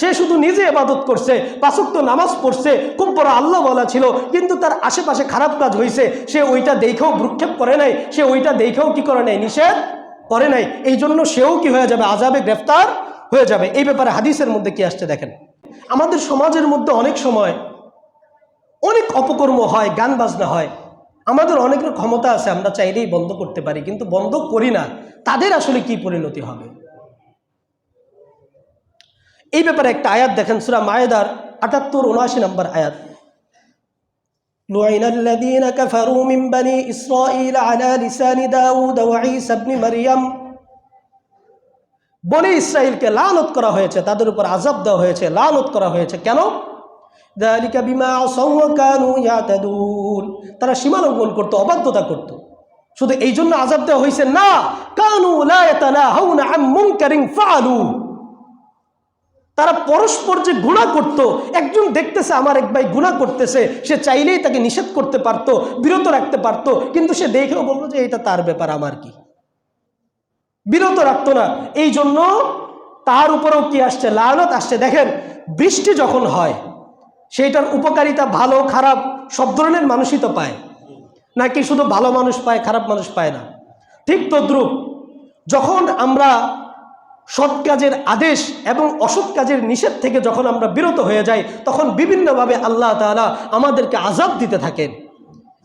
সে শুধু নিজে এবাদত করছে, পাঁচক্ত নামাজ পড়ছে বড় আল্লাহ বলা ছিল, কিন্তু তার আশেপাশে খারাপ কাজ হয়েছে সে ওইটা দেখেও ভ্রুক্ষেপ করে নাই, সে ওইটা দেখেও কি করে নাই, নিষেধ করে নাই এই জন্য সেও কি হয়ে যাবে আজাবে গ্রেফতার হয়ে যাবে। এই ব্যাপারে হাদিসের মধ্যে কি আসছে দেখেন? আমাদের সমাজের মধ্যে অনেক সময় অনেক অপকর্ম হয়, গান বাজনা হয়। আমাদের অনেকের ক্ষমতা আছে, আমরা চাইলেই বন্ধ করতে পারি, কিন্তু বন্ধ করি না। তাদের আসলে কি পরিণতি হবে? এই ব্যাপারে একটা আয়াত দেখেন সুরা মায়েদার আটাত্তর উনআশি নম্বর আয়াত لعن الذين كفروا من بني إسرائيل على لسان داود وعيسى ابن مريم বনি ইসরায়েলকে লানত করা হয়েছে তাদের উপর আজাব দেওয়া হয়েছে লানত করা হয়েছে কেন ذلك بما عصوا وكانوا يعتدون তারা সীমা লঙ্ঘন করতো অবাধ্যতা করতো শুধু এই জন্য আজাব দেওয়া হয়েছে না কানু লা ইয়াতানাহাউনা আন মুনকারিন ফাআলু তারা পরস্পর যে গুণা করত, একজন দেখতেছে, আমার এক ভাই গুণা করতেছে, সে চাইলেই তাকে নিষেধ করতে পারতো, বিরত রাখতে পারতো, কিন্তু সে দেখেও বলল যে এটা তার ব্যাপার, আমার কি? বিরত রাখতো না। এই জন্য তার উপরেও কি আসছে? লালত আসছে। দেখেন, বৃষ্টি যখন হয়, সেইটার উপকারিতা ভালো, খারাপ, সব ধরনের মানুষই তো পায়। নাকি শুধু ভালো মানুষ পায়, খারাপ মানুষ পায় না? ঠিক তদ্রুপ, যখন আমরা সৎ কাজের আদেশ এবং অসৎ কাজের নিষেধ থেকে যখন আমরা বিরত হয়ে যাই, তখন বিভিন্নভাবে আল্লাহ তাআলা আমাদেরকে আজাব দিতে থাকেন।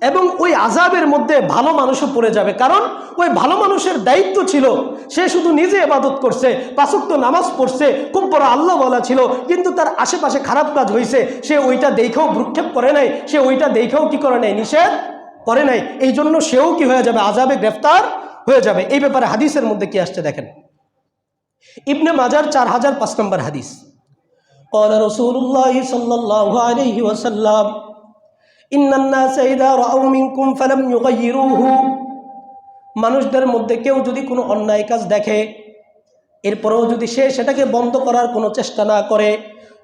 এবং ওই আজাবের মধ্যে ভালো মানুষও পড়ে যাবে। কারণ ওই ভালো মানুষের দায়িত্ব ছিল, সে শুধু নিজে এবাদত করছে, পাঁচক্ত নামাজ পড়ছে, খুব বড় আল্লাহ বলা ছিল, কিন্তু তার আশেপাশে খারাপ কাজ হয়েছে সে ওইটা দেখেও ভ্রুক্ষেপ করে নাই, সে ওইটা দেখেও কি করে নাই, নিষেধ করে নাই। এই জন্য সেও কি হয়ে যাবে? আজাবে গ্রেফতার হয়ে যাবে। এই ব্যাপারে হাদিসের মধ্যে কি আসছে দেখেন? ইবনে মাজার চার হাজার পাঁচ নম্বর হাদিস قال رسول الله صلى الله عليه وسلم إن الناس إذا رأوا منكم فلم يغيروه মানুষদের মধ্যে কেউ যদি কোনো অন্যায় কাজ দেখে এরপরেও যদি সে সেটাকে বন্ধ করার কোনো চেষ্টা না করে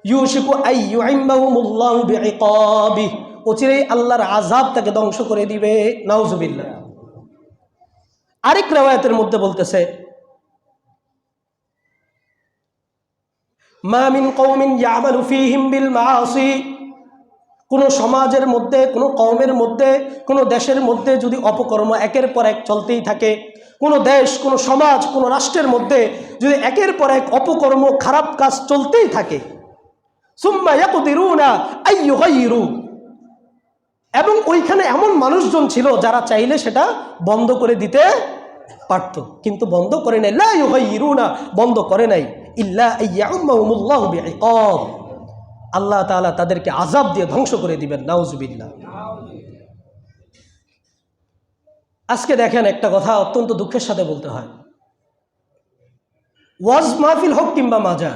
ইউশিকু আই ইউআইম্মাহুমুল্লাহু বিইকাবিহ অচিরেই আল্লাহর আযাব তাকে ধ্বংস করে দিবে নাউজুবিল্লাহ আরেক রেওয়ায়াতের মধ্যে বলতেছে মামিন কৌমিন ইয়ামালু ফিহিম বিল মাআসি। কোনো সমাজের মধ্যে, কোনো কওমের মধ্যে, কোনো দেশের মধ্যে যদি অপকর্ম একের পর এক চলতেই থাকে, কোনো দেশ, কোনো সমাজ, কোনো রাষ্ট্রের মধ্যে যদি একের পর এক অপকর্ম, খারাপ কাজ চলতেই থাকে, সুম্মা ইয়াকদিরুনা আইয়ুগাইরু এবং ওইখানে এমন মানুষজন ছিল যারা চাইলে সেটা বন্ধ করে দিতে পারত, কিন্তু বন্ধ করে নাই, লা না বন্ধ করে নাই। ইল্লা আল্লাহ তাআলা তাদেরকে আজাব দিয়ে ধ্বংস করে দিবেন, নাউজুবিল্লাহ। আজকে দেখেন একটা কথা অত্যন্ত দুঃখের সাথে বলতে হয়। ওয়াজ মাহফিল হোক কিংবা মাজা